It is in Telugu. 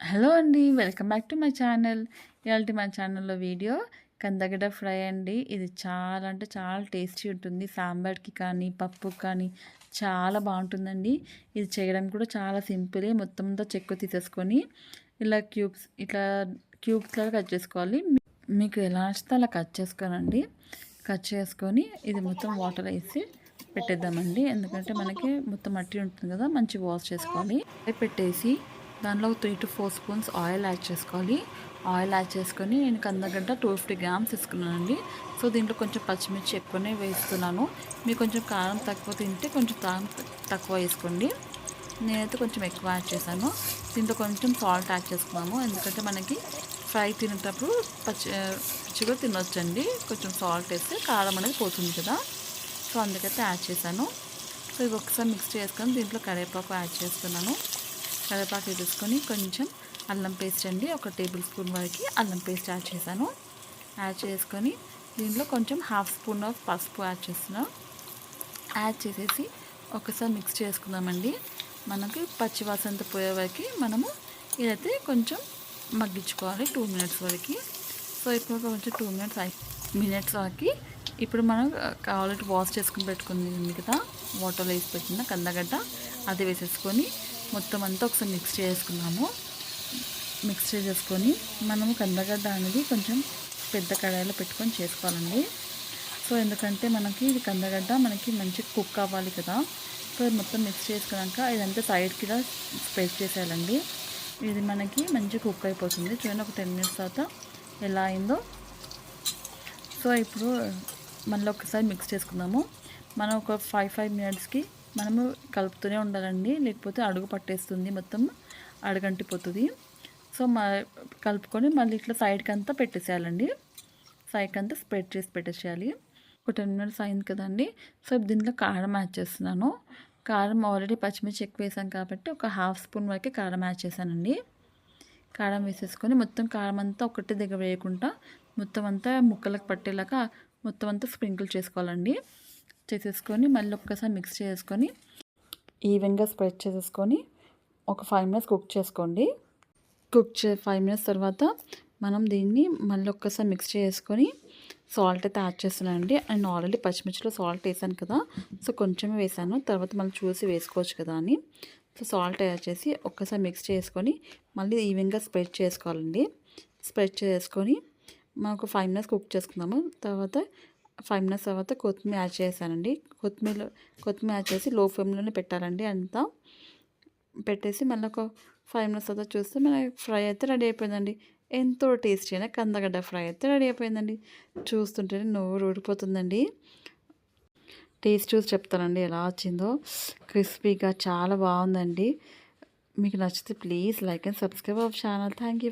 హలో అండి welcome back to my channel. ఇవాళ మా ఛానల్లో వీడియో కందగడ్డ ఫ్రై అండి. ఇది చాలా అంటే చాలా టేస్టీ ఉంటుంది. సాంబార్కి కానీ పప్పుకి కానీ చాలా బాగుంటుందండి. ఇది చేయడం కూడా చాలా సింపులే. మొత్తంతో చెక్కు తీసేసుకొని ఇలా క్యూబ్స్ ఇట్లా క్యూబ్స్ లాగా కట్ చేసుకోవాలి. మీకు ఎలా నచ్చితే అలా కట్ చేసుకోనండి. కట్ చేసుకొని ఇది మొత్తం వాటర్ వేసి పెట్టేద్దామండి. ఎందుకంటే మనకి మొత్తం మట్టి ఉంటుంది కదా మంచి వాష్ చేసుకోవాలి. పెట్టేసి దానిలో three to four spoons oil add చేసుకోవాలి. ఆయిల్ యాడ్ చేసుకొని నేను కందగడ్డ టూ ఫిఫ్టీ గ్రామ్స్ తీసుకున్నానండి. సో దీంట్లో కొంచెం పచ్చిమిర్చి ఎక్కువనే వేస్తున్నాను. మీకు కొంచెం కారం తక్కువ తింటే కొంచెం కారం తక్కువ వేసుకోండి. నేనైతే కొంచెం ఎక్కువ యాడ్ చేశాను. దీంట్లో కొంచెం సాల్ట్ యాడ్ చేసుకున్నాము. ఎందుకంటే మనకి ఫ్రై తినేటప్పుడు పచ్చి పచ్చిగా తినొచ్చండి. కొంచెం సాల్ట్ వేస్తే కారం అనేది పోతుంది కదా. సో అందుకైతే యాడ్ చేశాను. సో ఇవి ఒకసారి మిక్స్ చేసుకొని దీంట్లో కరివేపాకు యాడ్ చేస్తున్నాను. కరివేపాకు తీసుకొని కొంచెం అల్లం పేస్ట్ అండి ఒక టేబుల్ స్పూన్ వరకు అల్లం పేస్ట్ యాడ్ చేశాను. యాడ్ చేసుకొని దీంట్లో కొంచెం హాఫ్ స్పూన్ ఆఫ్ పసుపు యాడ్ చేస్తున్నాం. యాడ్ చేసేసి ఒకసారి మిక్స్ చేసుకుందామండి. మనకి పచ్చివాసంత పోయే వరకు మనము ఇదైతే కొంచెం మగ్గించుకోవాలి టూ మినిట్స్ వరకు. సో ఇప్పుడు కొంచెం టూ మినిట్స్ మినిట్స్ వరకు ఇప్పుడు మనం కావాలంటే వాష్ చేసుకుని పెట్టుకుంది కదా వాటర్లో వేసి పెట్టిన కందగడ్డ అది వేసేసుకొని మొత్తం అంతా ఒకసారి మిక్స్ చేసుకున్నాము. మిక్స్ చేసేసుకొని మనము కందగడ్డ అనేది కొంచెం పెద్ద కడాయిలో పెట్టుకొని చేసుకోవాలండి. సో ఎందుకంటే మనకి ఇది కందగడ్డ మనకి మంచి కుక్ అవ్వాలి కదా. సో మొత్తం మిక్స్ చేసుకున్నాక ఇదంతా సైడ్కి ఇలా స్ప్రెడ్ చేసేయాలండి. ఇది మనకి మంచి కుక్ అయిపోతుంది. చూడండి ఒక టెన్ మినిట్స్ తర్వాత ఎలా అయిందో. సో ఇప్పుడు మళ్ళీ ఒకసారి మిక్స్ చేసుకుందాము. మనం ఒక ఫైవ్ ఫైవ్ మినిట్స్కి మనము కలుపుతూనే ఉండాలండి. లేకపోతే అడుగు పట్టేస్తుంది మొత్తం అడుగంటిపోతుంది. సో మా కలుపుకొని మళ్ళీ ఇట్లా సైడ్కి అంతా పెట్టేసేయాలండి. సైడ్కి అంతా స్ప్రెడ్ చేసి పెట్టేసేయాలి. ఒక టెన్ మినిట్స్ అయింది కదండి. సో దీంట్లో కారం యాడ్ చేస్తున్నాను. కారం ఆల్రెడీ పచ్చిమిర్చి ఎక్కువ వేసాం కాబట్టి ఒక హాఫ్ స్పూన్ వరకే కారం యాడ్ చేశానండి. కారం వేసేసుకొని మొత్తం కారం అంతా ఒకటి దగ్గర వేయకుండా మొత్తం అంతా ముక్కలకు పట్టేలాగా మొత్తం అంతా స్ప్రింకిల్ చేసుకోవాలండి. చేసేసుకొని మళ్ళీ ఒక్కసారి మిక్స్ చేసుకొని ఈవెన్గా స్ప్రెడ్ చేసేసుకొని ఒక ఫైవ్ మినిట్స్ కుక్ చేసుకోండి. కుక్ చే ఫైవ్ మినిట్స్ తర్వాత మనం దీన్ని మళ్ళీ ఒక్కసారి మిక్స్ చేసుకొని సాల్ట్ అయితే యాడ్ చేస్తున్నానండి. అండ్ ఆల్రెడీ పచ్చిమిర్చిలో సాల్ట్ వేసాను కదా సో కొంచెమే వేసాను. తర్వాత మళ్ళీ చూసి వేసుకోవచ్చు కదా అని. సో సాల్ట్ యాడ్ చేసి ఒక్కసారి మిక్స్ చేసుకొని మళ్ళీ ఈవెన్గా స్ప్రెడ్ చేసుకోవాలండి. స్ప్రెడ్ చేసుకొని మాకు ఫైవ్ మినిట్స్ కుక్ చేసుకుందాము. తర్వాత ఫైవ్ మినిట్స్ తర్వాత కొత్తిమీర యాడ్ చేశానండి. కొత్తిమీర కొత్తిమీర యాడ్ చేసి లో ఫ్లేమ్లోనే పెట్టాలండి అంతా. పెట్టేసి మళ్ళీ ఒక ఫైవ్ మినిట్స్ తర్వాత చూస్తే మన ఫ్రై అయితే రెడీ అయిపోయిందండి. ఎంతో టేస్టీ అయినా కందగడ్డ ఫ్రై అయితే రెడీ అయిపోయిందండి. చూస్తుంటేనే నోరు ఊడిపోతుందండి టేస్ట్ చూసి చెప్తానండి ఎలా వచ్చిందో. క్రిస్పీగా చాలా బాగుందండి. మీకు నచ్చితే please like and subscribe our channel. Thank you